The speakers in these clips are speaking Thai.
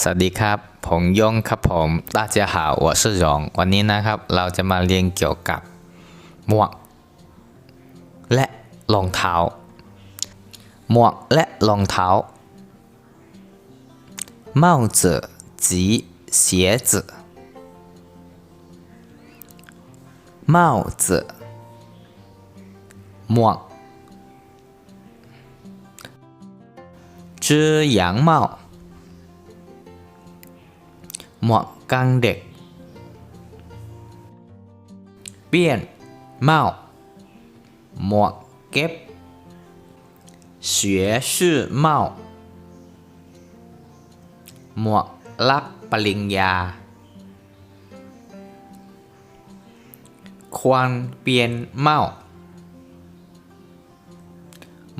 สวัสดีครับ ผมยงครับผม大家好我是荣วันนี้นะครับ เราจะมาเรียนเกี่ยวกับหมวก และรองเท้า หมวกและรองเท้า帽子及鞋子帽子หมวก遮阳帽 หมวกกางเด็ก เปี้ยนเมาหมวกเก็บ学士帽หมวกรับปริญญา ควานเปียนเมา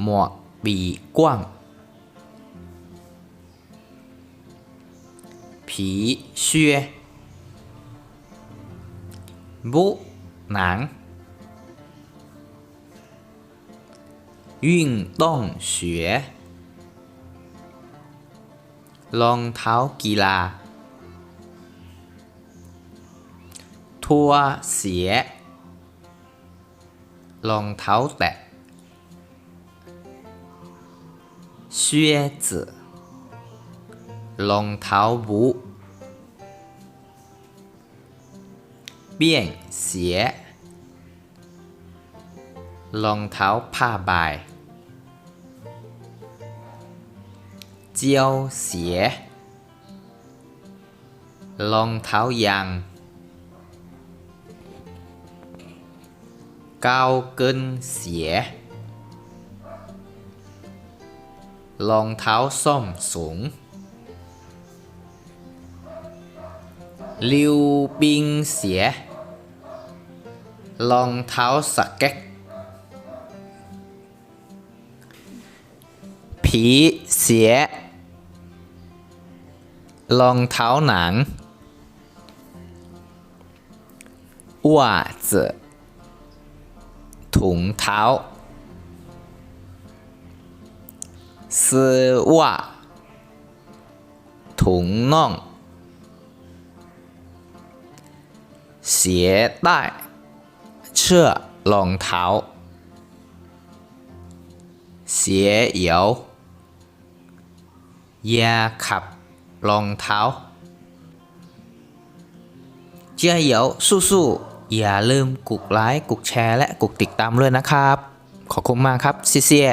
หมวกปีกว้าง ผีเชื่อบุหนัง运动鞋รองเท้ากีฬาทัวเสียรองเท้าแตะ靴子 รองเท้าบู便鞋รองเท้าผ้าใบเจียวเสียรองเท้ายางก้าวเกินเสียรองเท้าส้มสูง ลิวปิงเสีย รองเท้าสกแก๊ก ผีเสีย รองเท้าหนังว่าจะถุงเท้า丝袜ถุงน่อง เสียได้เชือกรองเท้าเสียเหยียวอยาขับรองเท้าเจียเหยียวสู้ๆอย่าลืมกดไลค์กดแชร์และกดติดตามด้วยนะครับ ขอบคุณมากครับเสีย